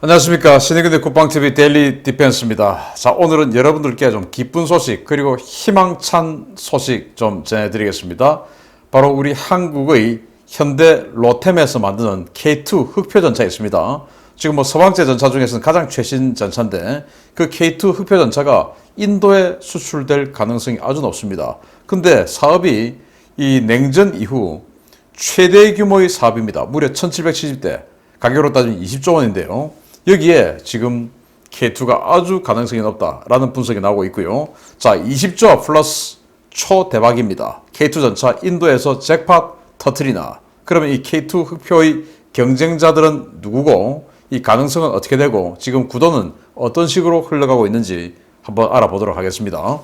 안녕하십니까 신의근의 국방TV 데일리 디펜스입니다. 자 오늘은 여러분들께 좀 기쁜 소식 그리고 희망찬 소식 좀 전해드리겠습니다. 바로 우리 한국의 현대 로템에서 만드는 K2 흑표 전차 있습니다. 지금 뭐 서방제 전차 중에서는 가장 최신 전차인데 그 K2 흑표 전차가 인도에 수출될 가능성이 아주 높습니다. 근데 사업이 이 냉전 이후 최대 규모의 사업입니다. 무려 1770대. 가격으로 따지면 20조 원인데요. 여기에 지금 K2가 아주 가능성이 높다라는 분석이 나오고 있고요. 자, 20조 플러스 초대박입니다. K2 전차 인도에서 잭팟 터트리나. 그러면 이 K2 흑표의 경쟁자들은 누구고 이 가능성은 어떻게 되고 지금 구도는 어떤 식으로 흘러가고 있는지 한번 알아보도록 하겠습니다.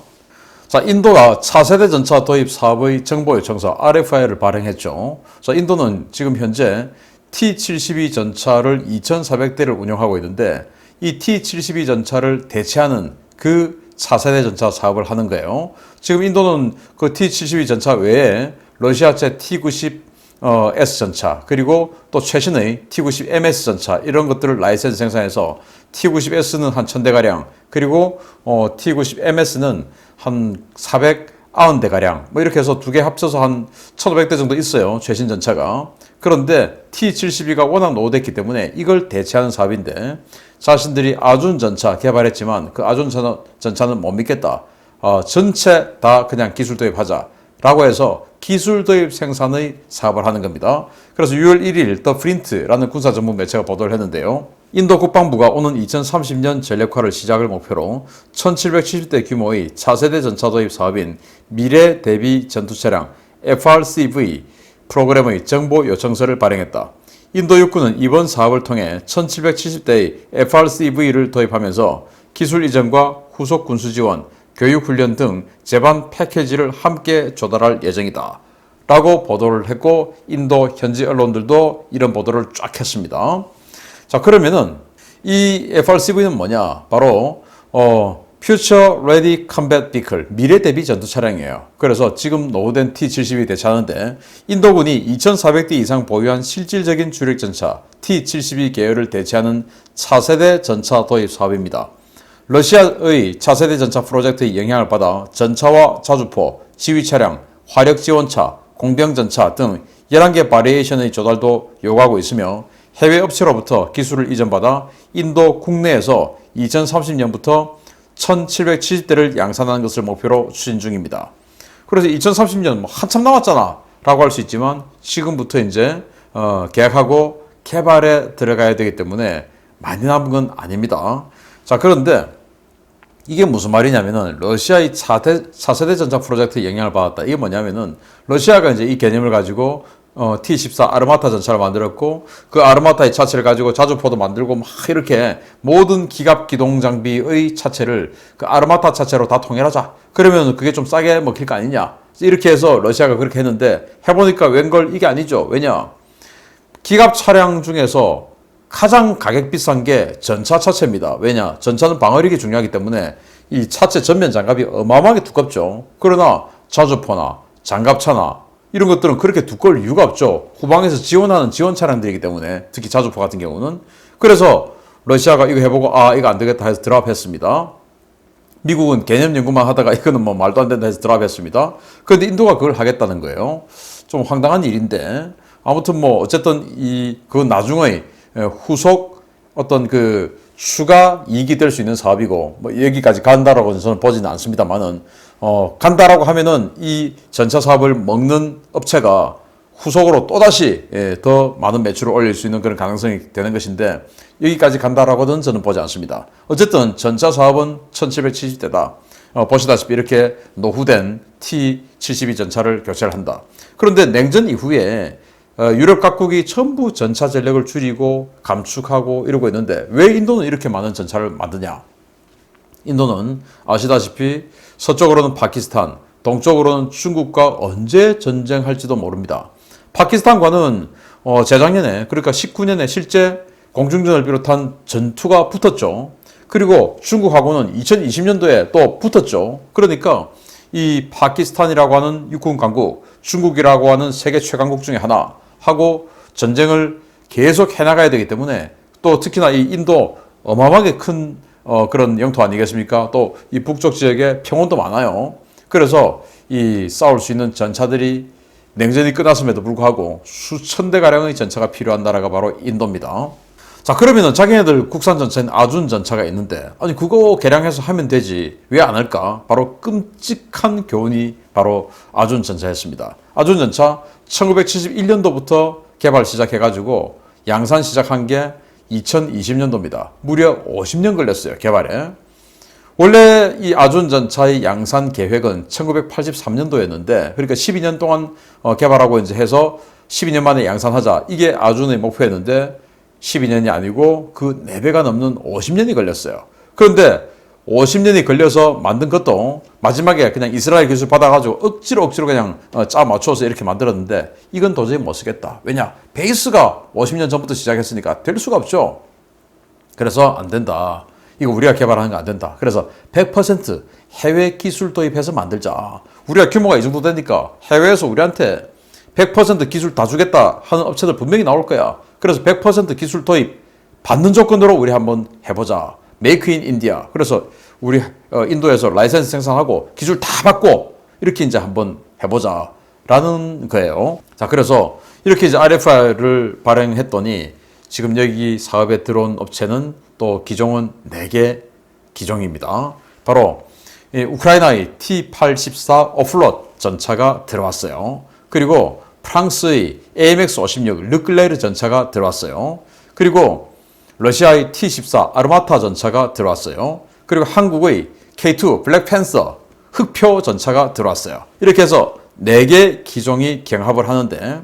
자, 인도가 차세대 전차 도입 사업의 정보 요청서 RFI를 발행했죠. 자, 인도는 지금 현재 T-72 전차를 2,400대를 운영하고 있는데 이 T-72 전차를 대체하는 그 차세대 전차 사업을 하는 거예요. 지금 인도는 그 T-72 전차 외에 러시아제 T-90 어, S 전차 그리고 또 최신의 T90 MS 전차 이런 것들을 라이센스 생산해서 T90 S는 한 1000대 가량 그리고 어, T90 MS는 한 490대 가량 뭐 이렇게 해서 두 개 합쳐서 한 1500대 정도 있어요 최신 전차가 그런데 T72가 워낙 노후됐기 때문에 이걸 대체하는 사업인데 자신들이 아준 전차 개발했지만 그 아준 전- 전차는 못 믿겠다 어, 전체 다 그냥 기술 도입하자 라고 해서 기술 도입 생산의 사업을 하는 겁니다. 그래서 6월 1일 더 프린트라는 군사 전문 매체가 보도를 했는데요. 인도 국방부가 오는 2030년 전력화를 시작을 목표로 1770대 규모의 차세대 전차 도입 사업인 미래 대비 전투 차량 FRCV 프로그램의 정보 요청서를 발행했다. 인도 육군은 이번 사업을 통해 1770대의 FRCV를 도입하면서 기술 이전과 후속 군수 지원, 교육 훈련 등 제반 패키지를 함께 조달할 예정이다. 라고 보도를 했고 인도 현지 언론들도 이런 보도를 쫙 했습니다. 자 그러면은 이 FRCV는 뭐냐? 바로 어 Future Ready Combat Vehicle 미래 대비 전투 차량이에요. 그래서 지금 노후된 T-72 대차하는데 인도군이 2,400대 이상 보유한 실질적인 주력 전차 T-72 계열을 대체하는 차세대 전차 도입 사업입니다. 러시아의 차세대 전차 프로젝트의 영향을 받아 전차와 자주포, 지휘 차량, 화력 지원차, 공병 전차 등 11개 바리에이션의 조달도 요구하고 있으며 해외 업체로부터 기술을 이전받아 인도 국내에서 2030년부터 1770대를 양산하는 것을 목표로 추진 중입니다. 그래서 2030년 뭐 한참 남았잖아 라고 할 수 있지만 지금부터 이제 어, 계약하고 개발에 들어가야 되기 때문에 많이 남은 건 아닙니다. 자 그런데 이게 무슨 말이냐면은 러시아의 차대, 차세대 전차 프로젝트에 영향을 받았다. 이게 뭐냐면은 러시아가 이제 이 개념을 가지고 어, T14 아르마타 전차를 만들었고 그 아르마타의 차체를 가지고 자주포도 만들고 막 이렇게 모든 기갑 기동 장비의 차체를 그 아르마타 차체로 다 통일하자. 그러면 그게 좀 싸게 먹힐 거 아니냐. 이렇게 해서 러시아가 그렇게 했는데 해보니까 웬걸 이게 아니죠. 왜냐? 기갑 차량 중에서 가장 가격 비싼 게 전차 차체입니다. 왜냐? 전차는 방어력이 중요하기 때문에 이 차체 전면 장갑이 어마어마하게 두껍죠. 그러나 자주포나 장갑차나 이런 것들은 그렇게 두꺼울 이유가 없죠. 후방에서 지원하는 지원 차량들이기 때문에 특히 자주포 같은 경우는 그래서 러시아가 이거 해보고 아 이거 안 되겠다 해서 드랍했습니다. 미국은 개념 연구만 하다가 이거는 뭐 말도 안 된다 해서 드랍했습니다. 그런데 인도가 그걸 하겠다는 거예요. 좀 황당한 일인데 아무튼 뭐 어쨌든 이 그 나중의 후속 어떤 그 추가 이익이 될 수 있는 사업이고 뭐 여기까지 간다라고는 저는 보지는 않습니다만은 어 간다라고 하면은 이 전차 사업을 먹는 업체가 후속으로 또다시 예, 더 많은 매출을 올릴 수 있는 그런 가능성이 되는 것인데 여기까지 간다라고는 저는 보지 않습니다. 어쨌든 전차 사업은 1770대다. 어, 보시다시피 이렇게 노후된 T-72 전차를 교체를 한다. 그런데 냉전 이후에 어, 유럽 각국이 전부 전차 전력을 줄이고 감축하고 이러고 있는데 왜 인도는 이렇게 많은 전차를 만드냐? 인도는 아시다시피 서쪽으로는 파키스탄, 동쪽으로는 중국과 언제 전쟁할지도 모릅니다. 파키스탄과는 어, 재작년에 그러니까 19년에 실제 공중전을 비롯한 전투가 붙었죠. 그리고 중국하고는 2020년도에 또 붙었죠. 그러니까 이 파키스탄이라고 하는 육군 강국, 중국이라고 하는 세계 최강국 중에 하나 하고 전쟁을 계속 해나가야 되기 때문에 또 특히나 이 인도 어마어마하게 큰 어, 그런 영토 아니겠습니까? 또 이 북쪽 지역에 평원도 많아요. 그래서 이 싸울 수 있는 전차들이 냉전이 끝났음에도 불구하고 수천 대 가량의 전차가 필요한 나라가 바로 인도입니다. 자 그러면은 자기네들 국산 전차인 아준 전차가 있는데 아니 그거 개량해서 하면 되지 왜 안 할까? 바로 끔찍한 교훈이 바로 아준 전차였습니다. 아준 전차 1971년도부터 개발 시작해가지고 양산 시작한 게 2020년도입니다. 무려 50년 걸렸어요 개발에. 원래 이 아준 전차의 양산 계획은 1983년도였는데 그러니까 12년 동안 어, 개발하고 이제 해서 12년 만에 양산하자 이게 아준의 목표였는데 12년이 아니고 그 4배가 넘는 50년이 걸렸어요. 그런데 50년이 걸려서 만든 것도 마지막에 그냥 이스라엘 기술 받아가지고 억지로 억지로 그냥 어, 짜 맞춰서 이렇게 만들었는데 이건 도저히 못 쓰겠다. 왜냐? 베이스가 50년 전부터 시작했으니까 될 수가 없죠. 그래서 안 된다. 이거 우리가 개발하는 거 안 된다. 그래서 100% 해외 기술 도입해서 만들자. 우리가 규모가 이 정도 되니까 해외에서 우리한테 100% 기술 다 주겠다 하는 업체들 분명히 나올 거야. 그래서 100% 기술 도입 받는 조건으로 우리 한번 해보자. 메이크 인 인디아. 그래서 우리 어, 인도에서 라이센스 생산하고 기술 다 받고 이렇게 이제 한번 해보자. 라는 거예요. 자, 그래서 이렇게 이제 RFI를 발행했더니 지금 여기 사업에 들어온 업체는 또 기종은 4개 기종입니다. 바로 이 우크라이나의 T-84 오플롯 전차가 들어왔어요. 그리고 프랑스의 AMX-56 르클레르 전차가 들어왔어요. 그리고 러시아의 T-14 아르마타 전차가 들어왔어요. 그리고 한국의 K2 블랙팬서 흑표 전차가 들어왔어요. 이렇게 해서 4개 기종이 경합을 하는데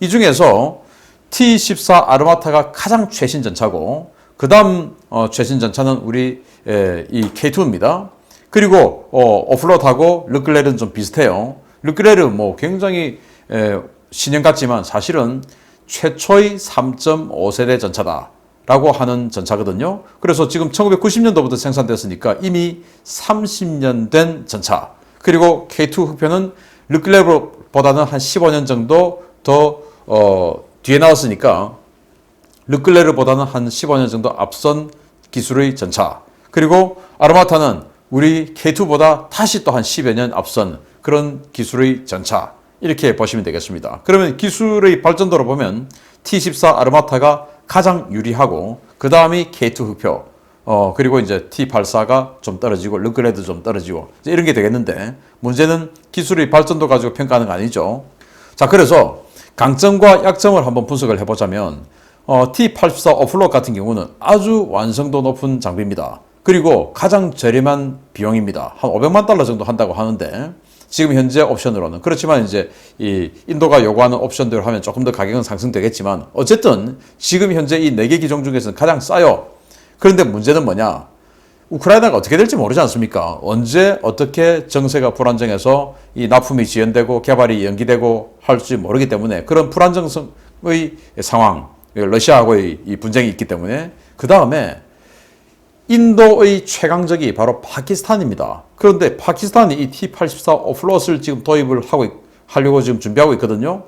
이 중에서 T-14 아르마타가 가장 최신 전차고 그 다음 어, 최신 전차는 우리 에, 이 K2입니다. 그리고 어, 오플롯하고 르클레르는 좀 비슷해요. 르클레르 뭐 굉장히 에, 신형 같지만 사실은 최초의 3.5세대 전차다 라고 하는 전차거든요. 그래서 지금 1990년도부터 생산됐으니까 이미 30년 된 전차. 그리고 K2 흑표는 르클레르보다는 한 15년 정도 더 어, 뒤에 나왔으니까 르클레르보다는 한 15년 정도 앞선 기술의 전차. 그리고 아르마타는 우리 K2보다 다시 또 한 10여 년 앞선 그런 기술의 전차. 이렇게 보시면 되겠습니다. 그러면 기술의 발전도로 보면 T14 아르마타가 가장 유리하고 그 다음이 K2 흑표. 어, 그리고 이제 T84가 좀 떨어지고 르클레드 좀 떨어지고 이런 게 되겠는데 문제는 기술의 발전도 가지고 평가하는 거 아니죠. 자, 그래서 강점과 약점을 한번 분석을 해보자면 어, T84 오플롯 같은 경우는 아주 완성도 높은 장비입니다. 그리고 가장 저렴한 비용입니다. 한 500만 달러 정도 한다고 하는데 지금 현재 옵션으로는 그렇지만 이제 이 인도가 요구하는 옵션대로 하면 조금 더 가격은 상승되겠지만 어쨌든 지금 현재 이 네 개 기종 중에서는 가장 싸요. 그런데 문제는 뭐냐? 우크라이나가 어떻게 될지 모르지 않습니까? 언제 어떻게 정세가 불안정해서 이 납품이 지연되고 개발이 연기되고 할지 모르기 때문에 그런 불안정성의 상황, 러시아하고의 이 분쟁이 있기 때문에 그 다음에 인도의 최강적이 바로 파키스탄입니다. 그런데 파키스탄이 이 T-84 오플롯을 지금 도입을 하고 있- 하려고 지금 준비하고 있거든요.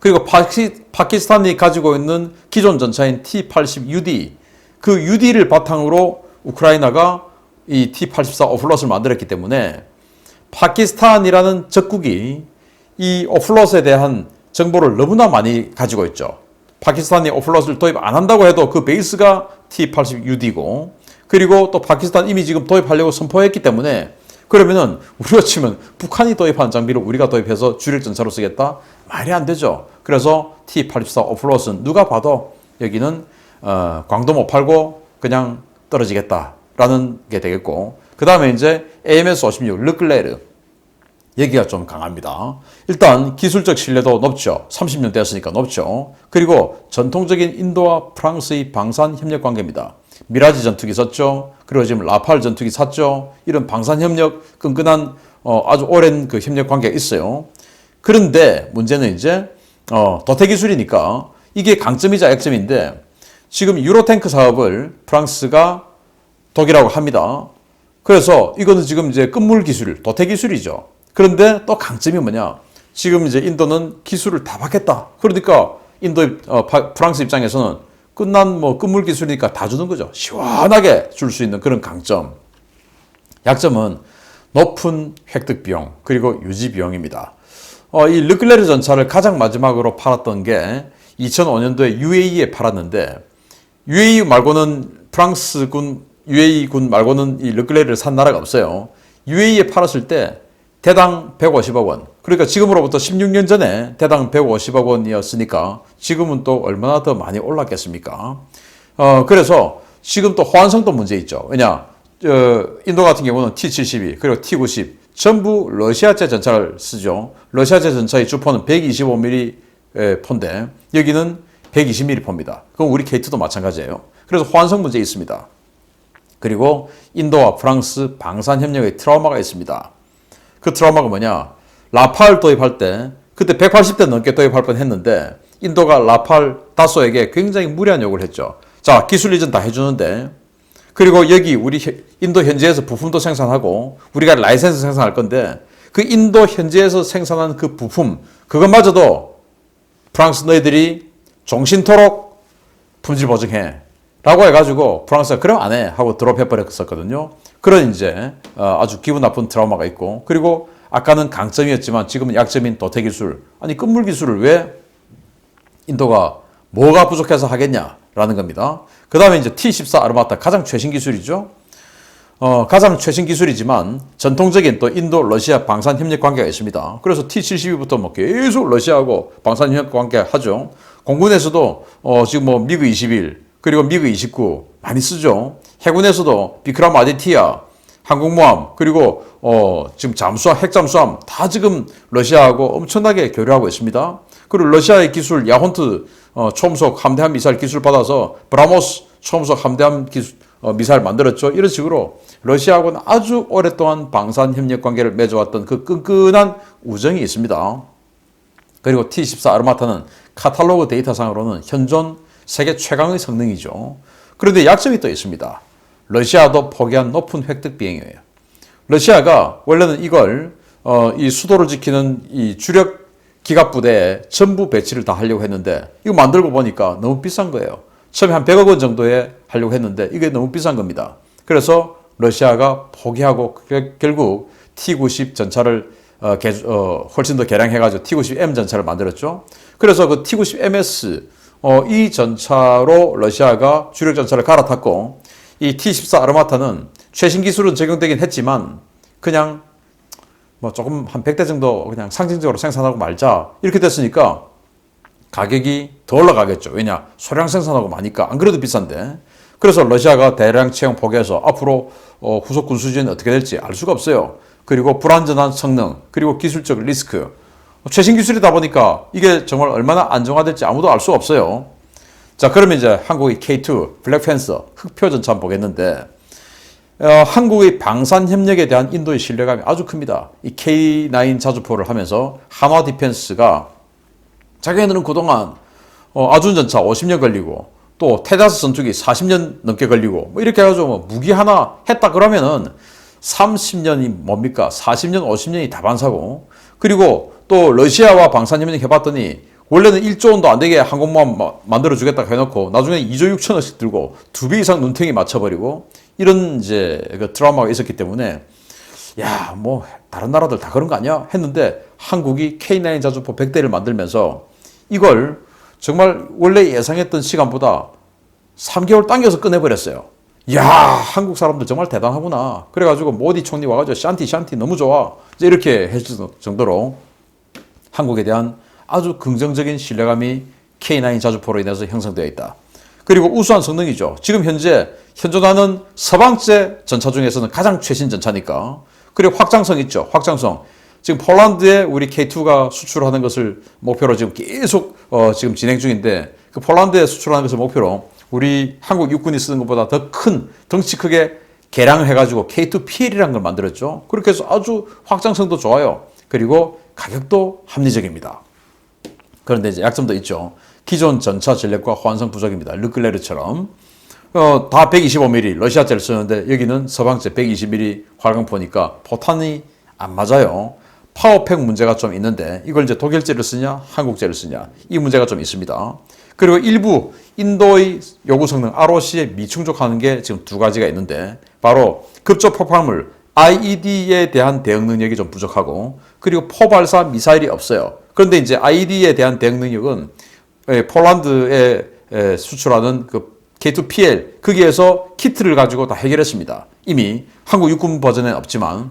그리고 파키, 파키스탄이 가지고 있는 기존 전차인 T-80UD 그 UD를 바탕으로 우크라이나가 이 T-84 오플롯을 만들었기 때문에 파키스탄이라는 적국이 이 오플롯에 대한 정보를 너무나 많이 가지고 있죠. 파키스탄이 오플롯을 도입 안 한다고 해도 그 베이스가 T-80UD고 그리고 또 파키스탄 이미 지금 도입하려고 선포했기 때문에 그러면은 우리가 치면 북한이 도입한 장비를 우리가 도입해서 주력 전차로 쓰겠다? 말이 안 되죠. 그래서 T-84 오플롯은 누가 봐도 여기는 어, 광도 못 팔고 그냥 떨어지겠다라는 게 되겠고 그 다음에 이제 AMS-56 르클레르 여기가 좀 강합니다. 일단 기술적 신뢰도 높죠. 30년 되었으니까 높죠. 그리고 전통적인 인도와 프랑스의 방산 협력 관계입니다. 미라지 전투기 썼죠. 그리고 지금 라팔 전투기 샀죠. 이런 방산 협력 끈끈한 어, 아주 오랜 그 협력 관계가 있어요. 그런데 문제는 이제 어, 도태 기술이니까 이게 강점이자 약점인데 지금 유로탱크 사업을 프랑스가 독일하고 합니다. 그래서 이거는 지금 이제 끝물 기술, 도태 기술이죠. 그런데 또 강점이 뭐냐? 지금 이제 인도는 기술을 다 받겠다. 그러니까 인도 어, 파- 프랑스 입장에서는 끝난 뭐 끝물 기술이니까 다 주는 거죠. 시원하게 줄 수 있는 그런 강점. 약점은 높은 획득 비용 그리고 유지 비용입니다. 어, 이 르클레르 전차를 가장 마지막으로 팔았던 게 2005년도에 UAE에 팔았는데 UAE 말고는 프랑스군 UAE군 말고는 이 르클레르를 산 나라가 없어요. UAE에 팔았을 때 대당 150억 원. 그러니까 지금으로부터 16년 전에 대당 150억 원이었으니까 지금은 또 얼마나 더 많이 올랐겠습니까? 어, 그래서 지금 또 호환성도 문제 있죠. 왜냐, 어, 인도 같은 경우는 T-72 그리고 T-90 전부 러시아제 전차를 쓰죠. 러시아제 전차의 주포는 125mm 포인데 여기는 120mm 포입니다. 그럼 우리 K2도 마찬가지예요. 그래서 호환성 문제 있습니다. 그리고 인도와 프랑스 방산 협력의 트라우마가 있습니다. 그 트라우마가 뭐냐? 라팔 도입할 때 그때 180대 넘게 도입할 뻔했는데 인도가 라팔 다소에게 굉장히 무리한 요구를 했죠. 자 기술 이전 다 해주는데 그리고 여기 우리 인도 현지에서 부품도 생산하고 우리가 라이센스 생산할 건데 그 인도 현지에서 생산한 그 부품 그것마저도 프랑스 너희들이 종신토록 품질 보증해 라고 해가지고 프랑스가 그럼 안 해 하고 드롭해버렸었거든요. 그런 이제 어, 아주 기분 나쁜 트라우마가 있고 그리고 아까는 강점이었지만 지금은 약점인 도태 기술 아니 끝물 기술을 왜 인도가 뭐가 부족해서 하겠냐라는 겁니다. 그 다음에 이제 T14 아르마타 가장 최신 기술이죠. 어, 가장 최신 기술이지만 전통적인 또 인도 러시아 방산 협력 관계가 있습니다. 그래서 T72부터 뭐 계속 러시아하고 방산 협력 관계 하죠. 공군에서도 어, 지금 뭐 미그 21 그리고 미그 29 많이 쓰죠. 해군에서도 비크람 아디티아 항공모함 그리고 어, 지금 잠수함 핵잠수함 다 지금 러시아하고 엄청나게 교류하고 있습니다. 그리고 러시아의 기술 야혼트 어, 초음속 함대함 미사일 기술 받아서 브라모스 초음속 함대함 기술 어, 미사일 만들었죠. 이런 식으로 러시아하고는 아주 오랫동안 방산 협력 관계를 맺어왔던 그 끈끈한 우정이 있습니다. 그리고 T14 아르마타는 카탈로그 데이터상으로는 현존 세계 최강의 성능이죠. 그런데 약점이 또 있습니다. 러시아도 포기한 높은 획득 비용이에요. 러시아가 원래는 이걸 어, 이 수도를 지키는 이 주력 기갑 부대에 전부 배치를 다 하려고 했는데 이거 만들고 보니까 너무 비싼 거예요. 처음에 한 100억 원 정도에 하려고 했는데 이게 너무 비싼 겁니다. 그래서 러시아가 포기하고 결국 T-90 전차를 어, 개, 어, 훨씬 더 개량해가지고 T-90M 전차를 만들었죠. 그래서 그 T-90MS 어, 이 전차로 러시아가 주력 전차를 갈아탔고 이 T-14 아르마타는 최신 기술은 적용되긴 했지만 그냥 뭐 조금 한 100대 정도 그냥 상징적으로 생산하고 말자 이렇게 됐으니까 가격이 더 올라가겠죠. 왜냐 소량 생산하고 마니까 안 그래도 비싼데 그래서 러시아가 대량 채용 포기해서 앞으로 어, 후속 군수진이 어떻게 될지 알 수가 없어요. 그리고 불안전한 성능 그리고 기술적 리스크 최신 기술이다 보니까 이게 정말 얼마나 안정화될지 아무도 알 수 없어요. 자, 그러면 이제 한국의 K2 블랙팬서 흑표 전차 보겠는데 어, 한국의 방산 협력에 대한 인도의 신뢰감이 아주 큽니다. 이 K9 자주포를 하면서 한화 디펜스가 자기네들은 그동안 어, 아준 전차 50년 걸리고 또 테다스 전투기 40년 넘게 걸리고 뭐 이렇게 해가지고 뭐 무기 하나 했다 그러면은 30년이 뭡니까? 40년, 50년이 다반사고 그리고 또 러시아와 방산협력 해봤더니 원래는 1조 원도 안 되게 항공모함 만들어 주겠다 해놓고 나중에 2조 6천원씩 들고 두 배 이상 눈탱이 맞춰버리고 이런 이제 그 트라우마가 있었기 때문에 야, 뭐 다른 나라들 다 그런 거 아니야? 했는데 한국이 K9 자주포 100대를 만들면서 이걸 정말 원래 예상했던 시간보다 3개월 당겨서 끝내버렸어요. 야 한국 사람들 정말 대단하구나. 그래가지고 모디 총리 와가지고 샨티 샨티 너무 좋아. 이렇게 해줄 정도로 한국에 대한 아주 긍정적인 신뢰감이 K9 자주포로 인해서 형성되어 있다. 그리고 우수한 성능이죠. 지금 현재 현존하는 서방제 전차 중에서는 가장 최신 전차니까. 그리고 확장성 있죠. 확장성. 지금 폴란드에 우리 K2가 수출하는 것을 목표로 지금 계속 어, 지금 진행 중인데 그 폴란드에 수출하는 것을 목표로 우리 한국 육군이 쓰는 것보다 더 큰 덩치 크게 개량을 해가지고 K2 PL이라는 걸 만들었죠. 그렇게 해서 아주 확장성도 좋아요. 그리고 가격도 합리적입니다. 그런데 이제 약점도 있죠. 기존 전차 전력과 호환성 부족입니다. 르클레르처럼. 어, 다 125mm 러시아제를 쓰는데 여기는 서방제 120mm 활강포니까 포탄이 안 맞아요. 파워팩 문제가 좀 있는데 이걸 이제 독일제를 쓰냐 한국제를 쓰냐 이 문제가 좀 있습니다. 그리고 일부 인도의 요구 성능 ROC에 미충족하는 게 지금 두 가지가 있는데 바로 급조 폭발물 IED에 대한 대응 능력이 좀 부족하고 그리고 포발사 미사일이 없어요. 그런데 이제 IED에 대한 대응 능력은 에, 폴란드에 에, 수출하는 그 K2PL 거기에서 키트를 가지고 다 해결했습니다. 이미 한국 육군 버전에는 없지만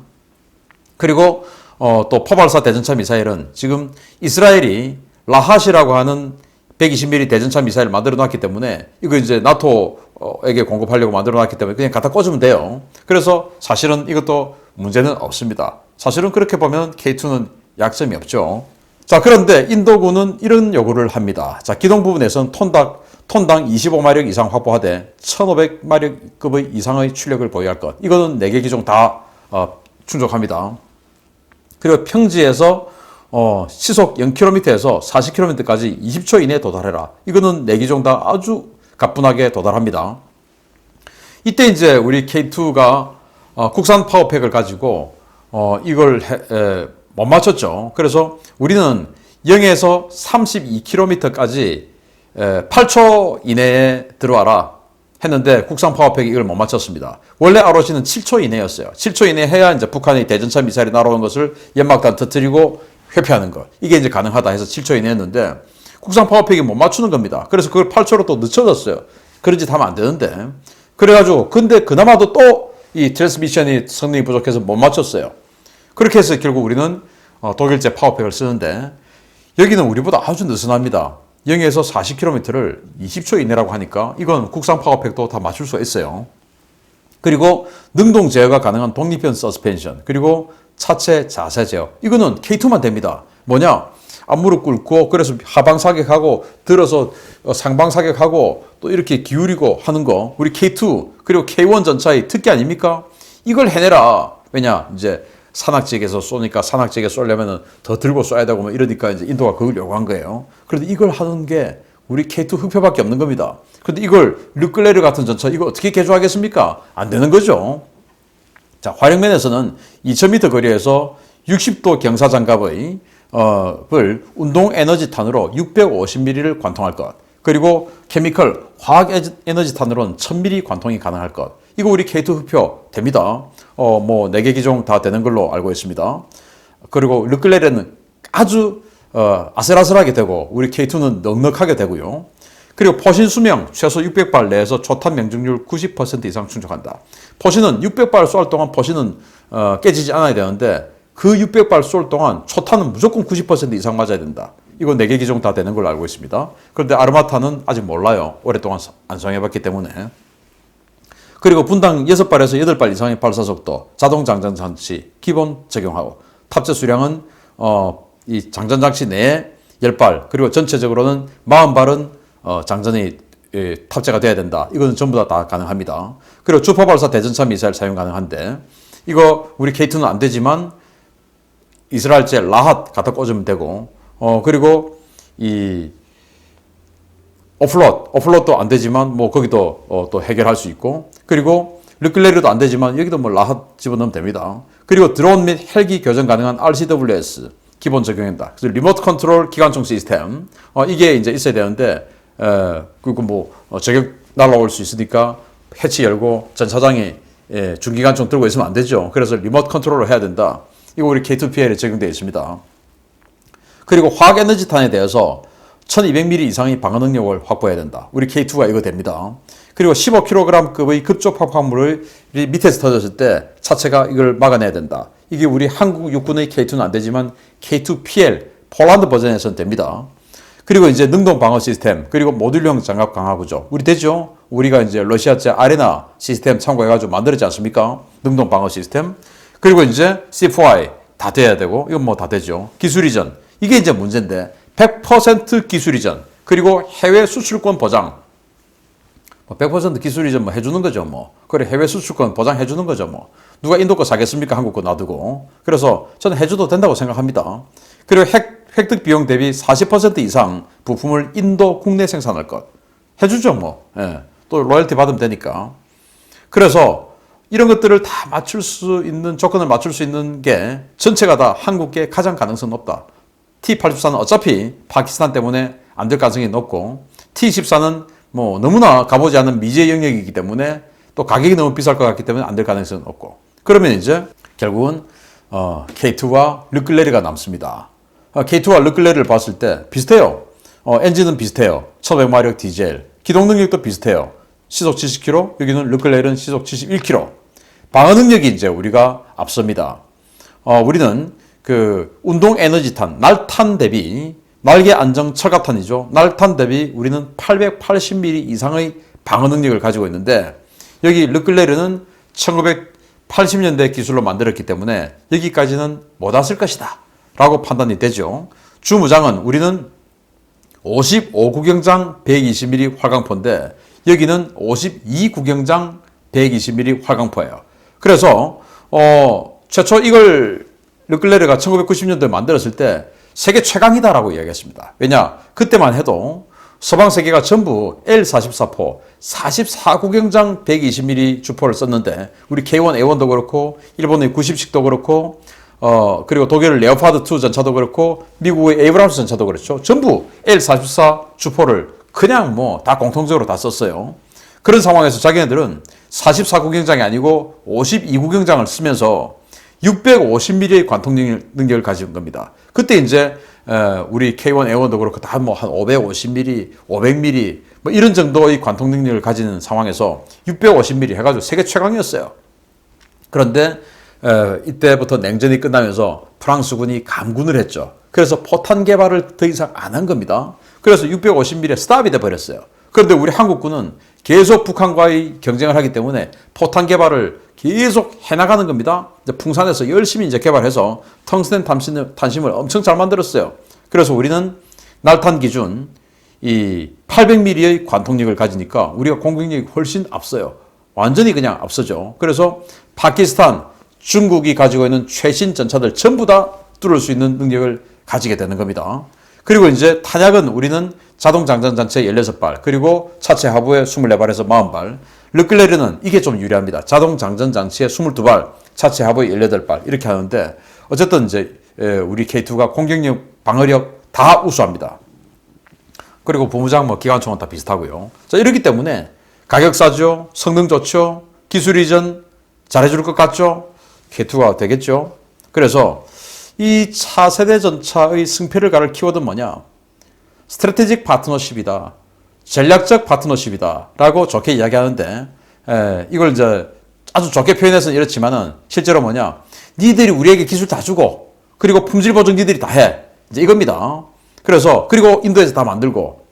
그리고 어, 또 포발사 대전차 미사일은 지금 이스라엘이 라핫이라고 하는 120mm 대전차 미사일 만들어 놨기 때문에 이거 이제 나토 에게 공급하려고 만들어 놨기 때문에 그냥 갖다 꽂으면 돼요. 그래서 사실은 이것도 문제는 없습니다. 사실은 그렇게 보면 K2는 약점이 없죠. 자, 그런데 인도군은 이런 요구를 합니다. 자, 기동 부분에서는 톤당, 톤당 25마력 이상 확보하되 1500마력급의 이상의 출력을 보유할 것. 이거는 4개 기종 다 어, 충족합니다. 그리고 평지에서 어, 시속 0km에서 40km까지 20초 이내에 도달해라. 이거는 4기종 다 아주 가뿐하게 도달합니다. 이때 이제 우리 K2가 어, 국산 파워팩을 가지고 어, 이걸 해, 에, 못 맞췄죠. 그래서 우리는 0에서 32km까지 에, 8초 이내에 들어와라 했는데 국산 파워팩이 이걸 못 맞췄습니다. 원래 ROC는 7초 이내였어요. 7초 이내 해야 이제 북한이 대전차 미사일이 날아오는 것을 연막탄 터뜨리고 회피하는 것. 이게 이제 가능하다 해서 7초 이내였는데 국산 파워팩이 못 맞추는 겁니다. 그래서 그걸 8초로 또 늦춰졌어요. 그런 짓 하면 안 되는데. 그래가지고 근데 그나마도 또 이 트랜스미션이 성능이 부족해서 못 맞췄어요. 그렇게 해서 결국 우리는 어, 독일제 파워팩을 쓰는데 여기는 우리보다 아주 느슨합니다. 0에서 40km를 20초 이내라고 하니까 이건 국산 파워팩도 다 맞출 수 있어요. 그리고 능동 제어가 가능한 독립형 서스펜션 그리고 차체 자세 제어 이거는 K2만 됩니다. 뭐냐? 앞무릎 꿇고 그래서 하방 사격하고 들어서 어, 상방 사격하고 또 이렇게 기울이고 하는 거 우리 K2 그리고 K1 전차의 특기 아닙니까? 이걸 해내라. 왜냐? 이제 산악 지역에서 쏘니까 산악 지역에 쏘려면은 더 들고 쏴야 되고 뭐 이러니까 이제 인도가 그걸 요구한 거예요. 그런데 이걸 하는 게 우리 K2 흑표밖에 없는 겁니다. 근데 이걸 르클레르 같은 전차 이거 어떻게 개조하겠습니까? 안 되는 거죠. 자, 활용면에서는 2000m 거리에서 60도 경사 장갑의 어, 을 운동 에너지 탄으로 650ml를 관통할 것. 그리고 케미컬 화학 에너지 탄으로는 1000ml 관통이 가능할 것. 이거 우리 K2 흡표 됩니다. 어, 뭐, 4개 기종 다 되는 걸로 알고 있습니다. 그리고 르클레르는 아주 어, 아슬아슬하게 되고 우리 K2는 넉넉하게 되고요. 그리고 포신 수명 최소 600발 내에서 초탄 명중률 90% 이상 충족한다. 포신은 600발 쏠 동안 포신은 어, 깨지지 않아야 되는데 그 600발 쏠 동안 초탄은 무조건 90% 이상 맞아야 된다. 이거 4개 기종 다 되는 걸로 알고 있습니다. 그런데 아르마타는 아직 몰라요. 오랫동안 안 사용해봤기 때문에. 그리고 분당 6발에서 8발 이상의 발사 속도, 자동 장전 장치 기본 적용하고 탑재 수량은 어, 이 장전 장치 내에 10발, 그리고 전체적으로는 40발은 어, 장전이 예, 탑재가 돼야 된다. 이거는 전부 다, 다 가능합니다. 그리고 주파 발사 대전차 미사일 사용 가능한데 이거 우리 K2는 안 되지만 이스라엘제 라핫 갖다 꽂으면 되고 어 그리고 이 오플롯 오플롯도 안 되지만 뭐 거기도 어, 또 해결할 수 있고 그리고 르클레르도 안 되지만 여기도 뭐 라핫 집어넣으면 됩니다. 그리고 드론 및 헬기 교전 가능한 RCWS 기본 적용한다. 그래서 리모트 컨트롤 기관총 시스템 어, 이게 이제 있어야 되는데 에, 그리고 뭐 어, 저격 날라올 수 있으니까 해치 열고 전차장이 예, 중기관총 들고 있으면 안 되죠. 그래서 리모트 컨트롤을 해야 된다. 이거 우리 K2PL에 적용되어 있습니다. 그리고 화학 에너지 탄에 대해서 1200mm 이상의 방어 능력을 확보해야 된다. 우리 K2가 이거 됩니다. 그리고 15kg급의 급조 폭발물을 밑에서 터졌을 때 차체가 이걸 막아내야 된다. 이게 우리 한국 육군의 K2는 안 되지만 K2PL 폴란드 버전에서는 됩니다. 그리고 이제 능동 방어 시스템, 그리고 모듈형 장갑 강화 구조. 우리 되죠? 우리가 이제 러시아제 아레나 시스템 참고해가지고 만들었지 않습니까? 능동 방어 시스템. 그리고 이제 C4I 다 돼야 되고, 이건 뭐 다 되죠. 기술 이전. 이게 이제 문제인데, 100% 기술 이전. 그리고 해외 수출권 보장. 100% 기술 이전 뭐 해주는 거죠, 뭐. 그래, 해외 수출권 보장해 주는 거죠, 뭐. 누가 인도 거 사겠습니까? 한국 거 놔두고. 그래서 저는 해줘도 된다고 생각합니다. 그리고 핵, 획득 비용 대비 40% 이상 부품을 인도 국내 생산할 것. 해주죠, 뭐. 예. 또 로열티 받으면 되니까. 그래서 이런 것들을 다 맞출 수 있는 조건을 맞출 수 있는 게 전체가 다 한국계 가장 가능성 높다. T-84는 어차피 파키스탄 때문에 안 될 가능성이 높고 T-14는 뭐 너무나 가보지 않은 미지의 영역이기 때문에 또 가격이 너무 비쌀 것 같기 때문에 안 될 가능성은 없고 그러면 이제 결국은 어, K2와 르클레르가 남습니다. 어, K2와 르클레르를 봤을 때 비슷해요. 어, 엔진은 비슷해요. 1500마력 디젤. 기동 능력도 비슷해요. 시속 70km, 여기는 르클레르는 시속 71km. 방어 능력이 이제 우리가 앞섭니다. 어, 우리는 그 운동 에너지탄, 날탄 대비 날개 안정 철갑탄이죠. 날탄 대비 우리는 880mm 이상의 방어 능력을 가지고 있는데 여기 르클레르는 1980년대 기술로 만들었기 때문에 여기까지는 못 왔을 것이다. 라고 판단이 되죠. 주무장은 우리는 55구경장 120mm 활강포인데 여기는 52구경장 120mm 활강포예요. 그래서 어 최초 이걸 르클레르가 1990년도에 만들었을 때 세계 최강이다라고 이야기했습니다. 왜냐 그때만 해도 서방 세계가 전부 L44포 44구경장 120mm 주포를 썼는데 우리 K1, A1도 그렇고 일본의 90식도 그렇고 어 그리고 독일 레오파드 2 전차도 그렇고 미국의 에이브람스 전차도 그렇죠. 전부 L44 주포를 그냥 뭐 다 공통적으로 다 썼어요. 그런 상황에서 자기네들은 44구경장이 아니고 52구경장을 쓰면서 650mm의 관통 능력을 가진 겁니다. 그때 이제 우리 K1, A1도 그렇고 다 뭐 한 550mm, 500mm 뭐 이런 정도의 관통 능력을 가지는 상황에서 650mm 해가지고 세계 최강이었어요. 그런데 이때부터 냉전이 끝나면서 프랑스군이 감군을 했죠. 그래서 포탄 개발을 더 이상 안 한 겁니다. 그래서 650mm에 스탑이 돼 버렸어요. 그런데 우리 한국군은 계속 북한과의 경쟁을 하기 때문에 포탄 개발을 계속 해나가는 겁니다. 풍산에서 열심히 이제 개발해서 텅스텐 탄심, 탄심을 엄청 잘 만들었어요. 그래서 우리는 날탄 기준 이 800mm의 관통력을 가지니까 우리가 공격력이 훨씬 앞서요. 완전히 그냥 앞서죠. 그래서 파키스탄, 중국이 가지고 있는 최신 전차들 전부 다 뚫을 수 있는 능력을 가지게 되는 겁니다. 그리고 이제 탄약은 우리는 자동 장전 장치에 16발, 그리고 차체 하부에 24발에서 40발. 르클레르는 이게 좀 유리합니다. 자동 장전 장치에 22발, 차체 하부에 18발 이렇게 하는데 어쨌든 이제 우리 K2가 공격력, 방어력 다 우수합니다. 그리고 부무장 뭐 기관총은 다 비슷하고요. 자, 이렇기 때문에 가격 싸죠. 성능 좋죠. 기술 이전 잘해줄 것 같죠. K2가 되겠죠. 그래서 이 차세대 전차의 승패를 가를 키워드는 뭐냐? 스트래테직 파트너십이다. 전략적 파트너십이다. 라고 좋게 이야기하는데, 에, 이걸 이제 아주 좋게 표현해서는 이렇지만은 실제로 뭐냐? 니들이 우리에게 기술 다 주고, 그리고 품질 보증 니들이 다 해. 이제 이겁니다. 그래서, 그리고 인도에서 다 만들고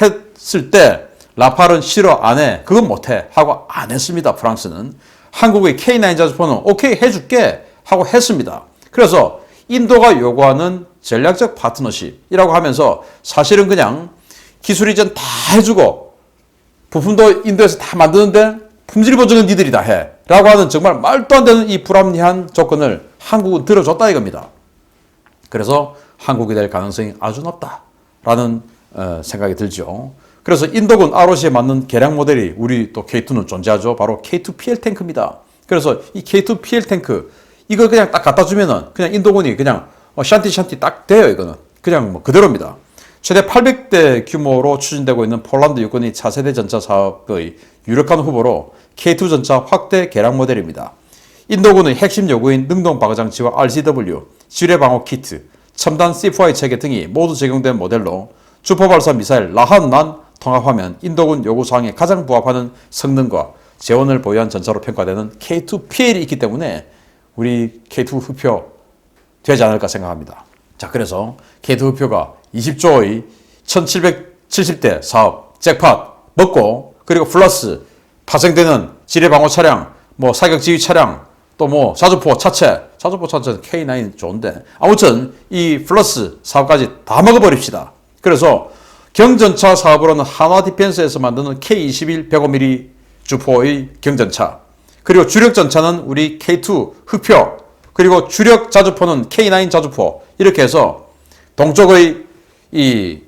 했을 때, 라팔은 싫어, 안 해. 그건 못 해. 하고 안 했습니다. 프랑스는. 한국의 K9 자주포는 오케이 해줄게. 하고 했습니다. 그래서 인도가 요구하는 전략적 파트너십이라고 하면서 사실은 그냥 기술 이전 다 해주고 부품도 인도에서 다 만드는데 품질 보증은 니들이 다 해. 라고 하는 정말 말도 안 되는 이 불합리한 조건을 한국은 들어줬다 이겁니다. 그래서 한국이 될 가능성이 아주 높다 라는 어, 생각이 들죠. 그래서 인도군 ROC에 맞는 개량 모델이 우리 또 K2는 존재하죠. 바로 K2PL 탱크입니다. 그래서 이 K2PL 탱크 이거 그냥 딱 갖다 주면은 그냥 인도군이 그냥 어, 샨티 샨티 딱 돼요 이거는 그냥 뭐 그대로입니다. 최대 800대 규모로 추진되고 있는 폴란드 육군의 차세대 전차 사업의 유력한 후보로 K2 전차 확대 개량 모델입니다. 인도군의 핵심 요구인 능동 방어 장치와 RCW, 지뢰 방어 키트, 첨단 C4I 체계 등이 모두 적용된 모델로 주포 발사 미사일 라한난 통합하면 인도군 요구 사항에 가장 부합하는 성능과 재원을 보유한 전차로 평가되는 K2PL이 있기 때문에 우리 K2 흡표 되지 않을까 생각합니다. 자, 그래서 K2 흡표가 20조의 1770대 사업 잭팟 먹고 그리고 플러스 파생되는 지뢰 방어 차량, 뭐 사격 지휘 차량, 또뭐 자주포 차체, 자주포 차체 K9 좋은데 아무튼 이 플러스 사업까지 다 먹어버립시다. 그래서 경전차 사업으로는 한화 디펜스에서 만드는 K21 105mm 주포의 경전차 그리고 주력 전차는 우리 K2 흑표 그리고 주력 자주포는 K9 자주포 이렇게 해서 동쪽의 이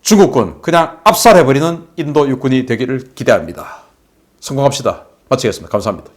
중국군 그냥 압살해버리는 인도 육군이 되기를 기대합니다. 성공합시다. 마치겠습니다. 감사합니다.